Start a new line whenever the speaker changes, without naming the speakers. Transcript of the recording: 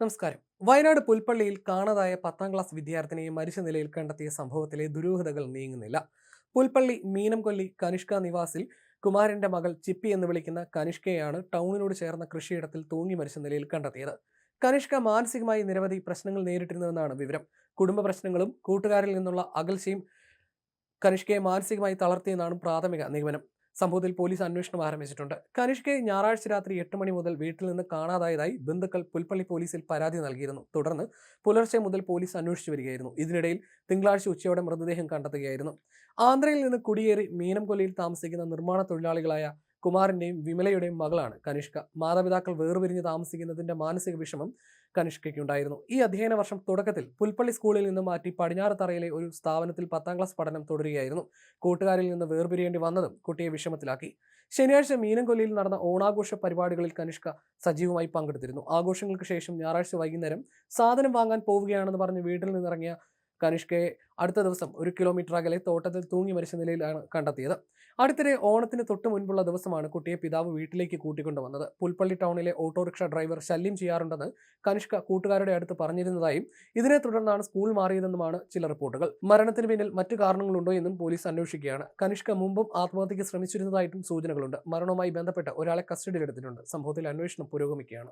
നമസ്കാരം. വയനാട് പുൽപ്പള്ളിയിൽ കാണാതായ പത്താം ക്ലാസ് വിദ്യാർത്ഥിനിയെ മരിച്ച നിലയിൽ കണ്ടെത്തിയ സംഭവത്തിലെ ദുരൂഹതകൾ നീങ്ങുന്നില്ല. പുൽപ്പള്ളി മീനംകൊല്ലി കനിഷ്ക നിവാസിൽ കുമാരന്റെ മകൾ ചിപ്പി എന്ന് വിളിക്കുന്ന കനിഷ്കയാണ് ടൗണിനോട് ചേർന്ന കൃഷിയിടത്തിൽ തൂങ്ങി മരിച്ച നിലയിൽ കണ്ടെത്തിയത്. കനിഷ്ക മാനസികമായി നിരവധി പ്രശ്നങ്ങൾ നേരിട്ടിരുന്നുവെന്നാണ് വിവരം. കുടുംബ പ്രശ്നങ്ങളും കൂട്ടുകാരിൽ നിന്നുള്ള അകൽച്ചയും കനിഷ്കയെ മാനസികമായി തളർത്തിയെന്നാണ് പ്രാഥമിക നിഗമനം. സംഭവത്തിൽ പോലീസ് അന്വേഷണം ആരംഭിച്ചിട്ടുണ്ട്. കനിഷ്കയെ ഞായറാഴ്ച രാത്രി എട്ട് മണി മുതൽ വീട്ടിൽ നിന്ന് കാണാതായതായി ബന്ധുക്കൾ പുൽപ്പള്ളി പോലീസിൽ പരാതി നൽകിയിരുന്നു. തുടർന്ന് പുലർച്ചെ മുതൽ പോലീസ് അന്വേഷിച്ചു വരികയായിരുന്നു. ഇതിനിടയിൽ തിങ്കളാഴ്ച ഉച്ചയോടെ മൃതദേഹം കണ്ടെത്തുകയായിരുന്നു. ആന്ധ്രയിൽ നിന്ന് കുടിയേറി മീനംകൊല്ലയിൽ താമസിക്കുന്ന നിർമ്മാണ തൊഴിലാളികളായ കുമാറിന്റെയും വിമലയുടെയും മകളാണ് കനിഷ്ക. മാതാപിതാക്കൾ വേർപിരിഞ്ഞ് താമസിക്കുന്നതിന്റെ മാനസിക വിഷമം കനിഷ്കയ്ക്കുണ്ടായിരുന്നു. ഈ അധ്യയന വർഷം തുടക്കത്തിൽ പുൽപ്പള്ളി സ്കൂളിൽ നിന്ന് മാറ്റി പടിഞ്ഞാറത്തറയിലെ ഒരു സ്ഥാപനത്തിൽ പത്താം ക്ലാസ് പഠനം തുടരുകയായിരുന്നു. കൂട്ടുകാരിൽ നിന്ന് വേർപിരിയേണ്ടി വന്നതും കുട്ടിയെ വിഷമത്തിലാക്കി. ശനിയാഴ്ച മീനംകൊല്ലിയിൽ നടന്ന ഓണാഘോഷ പരിപാടികളിൽ കനിഷ്ക സജീവമായി പങ്കെടുത്തിരുന്നു. ആഘോഷങ്ങൾക്ക് ശേഷം ഞായറാഴ്ച വൈകുന്നേരം സാധനം വാങ്ങാൻ പോവുകയാണെന്ന് പറഞ്ഞ് വീട്ടിൽ നിന്നിറങ്ങിയ കനിഷ്കയെ അടുത്ത ദിവസം ഒരു കിലോമീറ്റർ അകലെ തോട്ടത്തിൽ തൂങ്ങി മരിച്ച നിലയിലാണ് കണ്ടെത്തിയത്. അടുത്തിടെ ഓണത്തിന് തൊട്ട് മുൻപുള്ള ദിവസമാണ് കുട്ടിയെ പിതാവ് വീട്ടിലേക്ക് കൂട്ടിക്കൊണ്ടുവന്നത് പുൽപ്പള്ളി ടൗണിലെ ഓട്ടോറിക്ഷ ഡ്രൈവർ ശല്യം ചെയ്യാറുണ്ടെന്ന് കനിഷ്ക കൂട്ടുകാരുടെ അടുത്ത് പറഞ്ഞിരുന്നതായും ഇതിനെ തുടർന്നാണ് സ്കൂൾ മാറിയതെന്നുമാണ് ചില റിപ്പോർട്ടുകൾ. മരണത്തിന് പിന്നിൽ മറ്റു കാരണങ്ങളുണ്ടോ എന്നും പോലീസ് അന്വേഷിക്കുകയാണ്. കനിഷ്ക മുമ്പും ആത്മഹത്യക്ക് ശ്രമിച്ചിരുന്നതായിട്ടും സൂചനകളുണ്ട്. മരണവുമായി ബന്ധപ്പെട്ട് ഒരാളെ കസ്റ്റഡിയിലെടുത്തിട്ടുണ്ട്. സംഭവത്തിൽ അന്വേഷണം പുരോഗമിക്കുകയാണ്.